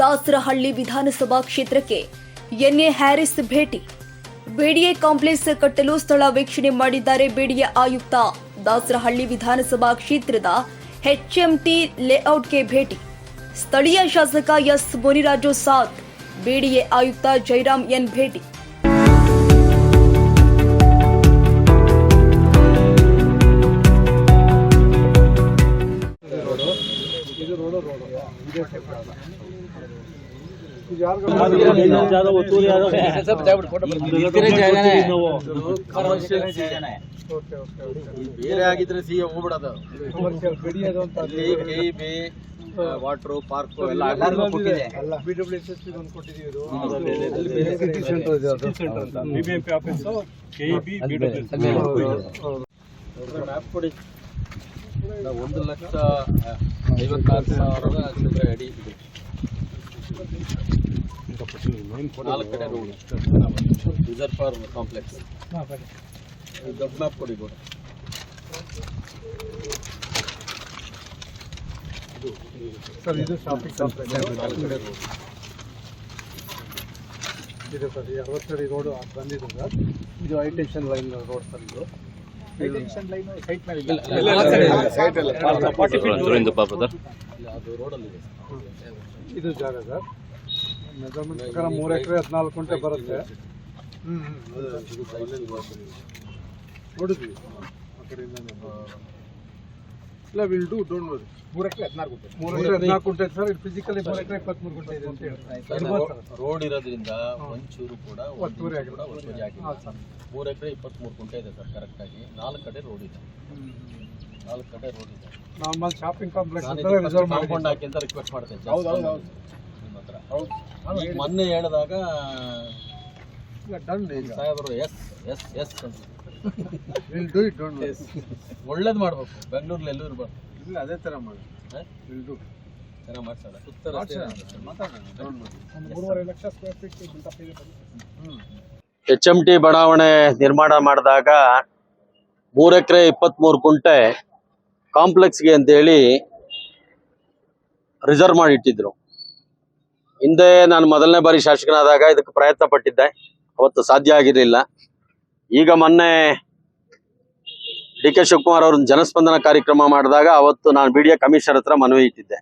ದಾಸರಹಳ್ಳಿ ವಿಧಾನಸಭಾ ಕ್ಷೇತ್ರಕ್ಕೆ N A Harris ಭೇಟಿ. ಬಿಡಿಎ ಕಾಂಪ್ಲೆಕ್ಸ್ ಕಟ್ಟಲು ಸ್ಥಳ ವೀಕ್ಷಣೆ ಮಾಡಿದ್ದಾರೆ ಬಿಡಿಎ ಆಯುಕ್ತ. ದಾಸರಹಳ್ಳಿ ವಿಧಾನಸಭಾ ಕ್ಷೇತ್ರದ ಎಚ್ಎಂಟಿ ಲೇಔಟ್ಗೆ ಭೇಟಿ. ಸ್ಥಳೀಯ ಶಾಸಕ ಎಸ್ ಮುನಿರಾಜು ಸಾಥ್ ಬಿಡಿಎ ಆಯುಕ್ತ ಜೈರಾಮ್ ಎನ್ ಭೇಟಿ. ज्यादा ಒತ್ತುವರಿ ಆದವೆ. ಇಲ್ದಿರೋ ಜಾಗನೇ. ಬೇರೆ ಆಗಿದ್ರೆ ಸಿ ಹೋಗ್ಬಿಡೋದು ಇಲ್ಲಿ ಕೆ ಬಿ ವಾಟರ್ ಪಾರ್ಕ್ ಎಲ್ಲ ಎಲ್ಲರಿಗೂ ಕೊಟ್ಟಿದೆ BBMP office, KEB, BWS. Map ಕೊಡಿ ಇಲ್ಲ, ಒಂದು ಲಕ್ಷ ಐವತ್ತಾರು ಸಾವಿರದ ಚಿಲ್ಲರೆ ಅಡಿ ಇದೆ ನಾಲ್ಕು ಕಡೆ ಕಾಂಪ್ಲೆಕ್ಸ್ ದೊಡ್ಡ ಮ್ಯಾಪ್ ಕೊಡಿ ಸರ್ ಇದು ಶಾಪಿಂಗ್ ಇದೆ ಸರ್ ಅರವತ್ತಡಿ ರೋಡ್ ಬಂದಿದೆ ಸರ್ ಇದು high tension line road sir ಇದು ಹೈ ಟೆನ್ಷನ್ ಲೈನ್ ಸೈಟ್ ಇಲ್ಲ ಅದು ರೋಡಲ್ಲಿ ಇದು ಜಾಗ ಸರ್. ಮೆಜರ್ಮೆಂಟ್ ಪ್ರಕಾರ ಮೂರು ಎಕರೆ ಹದಿನಾಲ್ಕು ಗುಂಟೆ ಬರುತ್ತೆ. ಇದು ಸೈಲಲ್ಲಿ ನೋಡಿದ್ವಿ. ಆ ಕಡೆಯಿಂದ ಇಲ್ಲ ವಿಲ್ ಡೂ ಡೋಂಟ್ ವರಿ ಮೂರು ಎಕರೆ ಹದಿನಾಲ್ಕು ಮೂರು ಎಕರೆ ಹದಿನಾಲ್ಕು ಗುಂಟೆ ಇದೆ ಸರ್. ಇದು ಫಿಸಿಕಲಿ ಮೂರು ಎಕರೆ ಇಪ್ಪತ್ತ್ಮೂರು ಗುಂಟೆ ಇದೆ ಅಂತ ಹೇಳ್ತಾರೆ. ಸರ್. ರೋಡ್ ಇರೋದ್ರಿಂದ ಒಂಚೂರು ಕೂಡ ಮೂರ್ ಒತ್ತುವರಿ ಇಂಚು ಕೂಡ ಹಾಂ ಸರ್. ಮೂರು ಎಕರೆ ಇಪ್ಪತ್ತ್ಮೂರು ಗುಂಟೆ ಇದೆ ಸರ್ ಕರೆಕ್ಟಾಗಿ ನಾಲ್ಕು ಕಡೆ ರೋಡ್ ಇದೆ. ನಾಲ್ಕು ಕಡೆ ರೋಡ್ ಇದೆ. ನಾರ್ಮಲ್ ಶಾಪಿಂಗ್ ಕಾಂಪ್ಲೆಕ್ಸ್ ನಾನು ಅಂತ ರಿಸರ್ವ್ ಮಾಡಿ ಕಾಂಪೌಂಡ್ ಹಾಕಿ ಅಂತ ರಿಕ್ವೆಸ್ಟ್ ಮಾಡ್ತೇನೆ. ಹೌದು, ಹೌದು, ಹೌದು. ನಿಮ್ಮ ಹತ್ರ. ಈಗ ಮೊನ್ನೆ ಹೇಳಿದಾಗ ಸಾಹೇಬರು ಎಸ್ ಎಸ್ ಎಸ್ ಅಂತ. Will do it don't worry ಒಳ್ಳೇದು ಮಾಡ್ಬೇಕು. ಬೆಂಗಳೂರಲ್ಲಿ ಎಲ್ಲೂ ಇರಬಾರ್ದು. ಇಲ್ಲ ಅದೇ ಥರ ಮಾಡಿ. ಚೆನ್ನಾಗಿ ಮಾಡ್ಸೋಣ. ಎಚ್ ಎಂ ಟಿ ಬಡಾವಣೆ ನಿರ್ಮಾಣ ಮಾಡಿದಾಗ ಮೂರು ಎಕರೆ ಇಪ್ಪತ್ತ್ಮೂರು ಕುಂಟೆ ಕಾಂಪ್ಲೆಕ್ಸ್ಗೆ ಅಂತೇಳಿ ರಿಸರ್ವ್ ಮಾಡಿ ಇಟ್ಟಿದ್ರು ಹಿಂದೆ ನಾನು ಮೊದಲನೇ ಬಾರಿ ಶಾಸಕನಾದಾಗ ಇದಕ್ಕೆ ಪ್ರಯತ್ನ ಪಟ್ಟಿದ್ದೆ ಅವತ್ತು ಸಾಧ್ಯ ಆಗಿರಲಿಲ್ಲ. ಈಗ ಮೊನ್ನೆ ಡಿ ಕೆ ಶಿವಕುಮಾರ್ ಅವ್ರನ್ನ ಜನಸ್ಪಂದನ ಕಾರ್ಯಕ್ರಮ ಮಾಡಿದಾಗ ಅವತ್ತು ನಾನು ಬಿ ಡಿ ಎ ಕಮಿಷನರ್ ಹತ್ರ ಮನವಿ ಇಟ್ಟಿದ್ದೆ.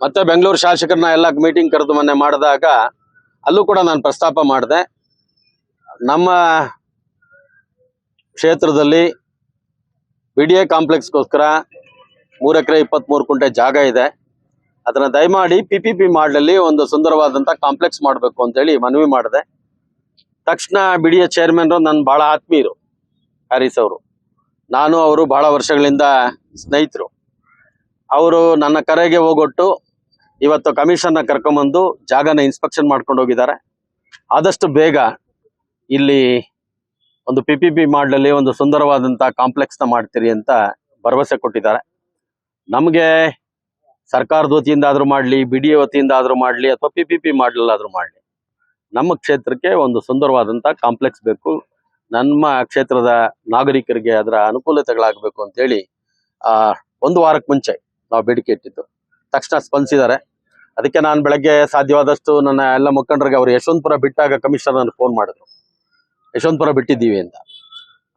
ಮತ್ತೆ ಬೆಂಗಳೂರು ಶಾಸಕರನ್ನ ಎಲ್ಲ ಮೀಟಿಂಗ್ ಕರೆದು ಮೊನ್ನೆ ಮಾಡಿದಾಗ ಅಲ್ಲೂ ಕೂಡ ನಾನು ಪ್ರಸ್ತಾಪ ಮಾಡಿದೆ. ನಮ್ಮ ಕ್ಷೇತ್ರದಲ್ಲಿ ಬಿ ಡಿ ಎ ಕಾಂಪ್ಲೆಕ್ಸ್ಗೋಸ್ಕರ ಮೂರು ಎಕರೆ ಇಪ್ಪತ್ತ್ಮೂರು ಕುಂಟೆ ಜಾಗ ಇದೆ. ಅದನ್ನ ದಯಮಾಡಿ ಪಿ ಪಿ ಪಿ ಮಾಡಲಲ್ಲಿ ಒಂದು ಸುಂದರವಾದಂಥ ಕಾಂಪ್ಲೆಕ್ಸ್ ಮಾಡಬೇಕು ಅಂತೇಳಿ ಮನವಿ ಮಾಡಿದೆ. ತಕ್ಷಣ ಬಿಡಿಯ ಚೇರ್ಮನ್ ನನ್ನ ಭಾಳ ಆತ್ಮೀಯರು ಹ್ಯಾರಿಸ್ ಅವರು. ನಾನು ಅವರು ಬಹಳ ವರ್ಷಗಳಿಂದ ಸ್ನೇಹಿತರು. ಅವರು ನನ್ನ ಕರೆಗೆ ಹೋಗೊಟ್ಟು ಇವತ್ತು ಕಮಿಷನ್ನ ಕರ್ಕೊಂಬಂದು ಜಾಗನ ಇನ್ಸ್ಪೆಕ್ಷನ್ ಮಾಡ್ಕೊಂಡು ಹೋಗಿದ್ದಾರೆ. ಆದಷ್ಟು ಬೇಗ ಇಲ್ಲಿ ಒಂದು ಪಿ ಪಿ ಪಿ ಮಾಡಲಲ್ಲಿ ಒಂದು ಸುಂದರವಾದಂಥ ಕಾಂಪ್ಲೆಕ್ಸ್ನ ಮಾಡ್ತೀರಿ ಅಂತ ಭರವಸೆ ಕೊಟ್ಟಿದ್ದಾರೆ. ನಮಗೆ ಸರ್ಕಾರದ ವತಿಯಿಂದ ಆದ್ರೂ ಮಾಡಲಿ ಬಿ ಡಿ ಎ ವತಿಯಿಂದ ಆದ್ರೂ ಮಾಡಲಿ ಅಥವಾ ಪಿ ಪಿ ಪಿ ಮಾಡಲಿ. ನಮ್ಮ ಕ್ಷೇತ್ರಕ್ಕೆ ಒಂದು ಸುಂದರವಾದಂಥ ಕಾಂಪ್ಲೆಕ್ಸ್ ಬೇಕು. ನಮ್ಮ ಕ್ಷೇತ್ರದ ನಾಗರಿಕರಿಗೆ ಅದರ ಅನುಕೂಲತೆಗಳಾಗಬೇಕು ಆ, ಒಂದು ವಾರಕ್ಕೆ ಮುಂಚೆ ನಾವು ಬೇಡಿಕೆ ಇಟ್ಟಿದ್ದು. ತಕ್ಷಣ ಸ್ಪಂದಿಸಿದ್ದಾರೆ. ಅದಕ್ಕೆ ನಾನು ಬೆಳಗ್ಗೆ ಸಾಧ್ಯವಾದಷ್ಟು ನನ್ನ ಎಲ್ಲ ಮುಖಂಡರಿಗೆ ಅವರು ಯಶವಂತಪುರ ಬಿಟ್ಟಾಗ ಕಮಿಷನರ್ ನನಗೆ ಫೋನ್ ಮಾಡಿದ್ರು. ಯಶವಂತಪುರ ಬಿಟ್ಟಿದ್ದೀವಿ ಅಂತ.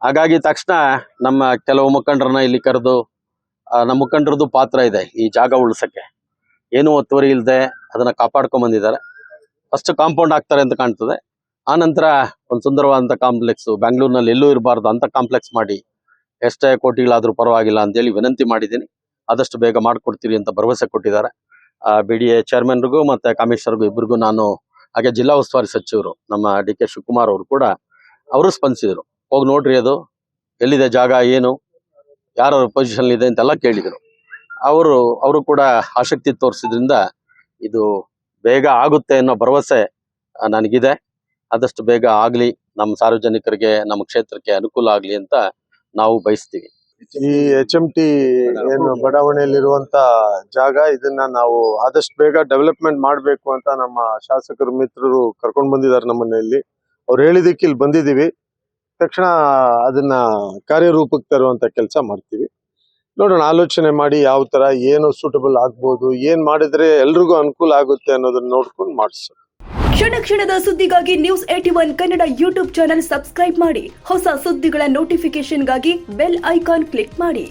ಹಾಗಾಗಿ ತಕ್ಷಣ ನಮ್ಮ ಕೆಲವು ಮುಖಂಡರನ್ನ ಇಲ್ಲಿ ಕರೆದು ನಮ್ಮ ಮುಖಂಡರದ್ದು ಪಾತ್ರ ಇದೆ ಈ ಜಾಗ ಉಳಿಸಕ್ಕೆ. ಏನು ಒತ್ತುವರಿ ಇಲ್ಲದೆ ಅದನ್ನ ಕಾಪಾಡ್ಕೊಂಡ್ ಬಂದಿದ್ದಾರೆ. ಫಸ್ಟ್ ಕಾಂಪೌಂಡ್ ಹಾಕ್ತಾರೆ ಅಂತ ಕಾಣ್ತದೆ. ಆ ನಂತರ ಒಂದು ಸುಂದರವಾದಂಥ ಕಾಂಪ್ಲೆಕ್ಸ್ ಬ್ಯಾಂಗ್ಳೂರ್ನಲ್ಲಿ ಎಲ್ಲೂ ಇರಬಾರ್ದು ಅಂತ ಕಾಂಪ್ಲೆಕ್ಸ್ ಮಾಡಿ, ಎಷ್ಟೇ ಕೋಟಿಗಳಾದರೂ ಪರವಾಗಿಲ್ಲ ಅಂತೇಳಿ ವಿನಂತಿ ಮಾಡಿದ್ದೀನಿ. ಆದಷ್ಟು ಬೇಗ ಮಾಡಿಕೊಡ್ತೀರಿ ಅಂತ ಭರವಸೆ ಕೊಟ್ಟಿದ್ದಾರೆ. ಬಿ ಡಿ ಎ ಚೇರ್ಮನ್ರಿಗೂ ಮತ್ತೆ ಕಮಿಷನರ್ಗೂ ಇಬ್ಬರಿಗೂ ನಾನು, ಹಾಗೆ ಜಿಲ್ಲಾ ಉಸ್ತುವಾರಿ ಸಚಿವರು, ನಮ್ಮ ಡಿ ಕೆ ಶಿವಕುಮಾರ್ ಅವರು ಕೂಡ, ಅವರು ಸ್ಪಂದಿಸಿದರು. ಹೋಗಿ ನೋಡ್ರಿ ಅದು, ಎಲ್ಲಿದೆ ಜಾಗ, ಏನು? ಯಾರ ಪೊಸಿಷನ್ ಇದೆ ಅಂತೆಲ್ಲ ಕೇಳಿದರು. ಅವರು ಅವರು ಕೂಡ ಆಸಕ್ತಿ ತೋರಿಸಿದ್ರಿಂದ ಇದು ಬೇಗ ಆಗುತ್ತೆ ಅನ್ನೋ ಭರವಸೆ ನನಗಿದೆ. ಆದಷ್ಟು ಬೇಗ ಆಗಲಿ, ನಮ್ಮ ಸಾರ್ವಜನಿಕರಿಗೆ, ನಮ್ಮ ಕ್ಷೇತ್ರಕ್ಕೆ ಅನುಕೂಲ ಆಗಲಿ ಅಂತ ನಾವು ಬಯಸ್ತೀವಿ. ಈ ಎಚ್ ಎಂ ಟಿ ಏನು ಬಡಾವಣೆಯಲ್ಲಿರುವಂತ ಜಾಗ, ಇದನ್ನ ನಾವು ಆದಷ್ಟು ಬೇಗ ಡೆವಲಪ್ಮೆಂಟ್ ಮಾಡಬೇಕು ಅಂತ ನಮ್ಮ ಶಾಸಕರು, ಮಿತ್ರರು ಕರ್ಕೊಂಡು ಬಂದಿದ್ದಾರೆ ನಮ್ಮನೆಯಲ್ಲಿ ಅವ್ರು ಹೇಳಿದಕ್ಕೆ ಇಲ್ಲಿ ಬಂದಿದ್ದೀವಿ. ತಕ್ಷಣ ಅದನ್ನ ಕಾರ್ಯರೂಪಕ್ಕೆ ತರುವಂತ ಕೆಲಸ ಮಾಡ್ತೀವಿ. ನೋಡೋಣ, ಆಲೋಚನೆ ಮಾಡಿ ಯಾವ ತರ, ಏನು ಸೂಟಬಲ್ ಆಗ್ಬೋದು, ಏನ್ ಮಾಡಿದ್ರೆ ಎಲ್ರಿಗೂ ಅನುಕೂಲ ಆಗುತ್ತೆ ಅನ್ನೋದನ್ನ ನೋಡ್ಕೊಂಡು ಮಾಡಿಸ ಕ್ಷಣ ಕ್ಷಣದ ಸುದ್ದಿಗಾಗಿ news eighty one Kannada YouTube channel subscribe ಮಾಡಿ. ಹೊಸ ಸುದ್ದಿಗಳ ನೋಟಿಫಿಕೇಶನ್ಗಾಗಿ ಬೆಲ್ ಐಕಾನ್ ಕ್ಲಿಕ್ ಮಾಡಿ.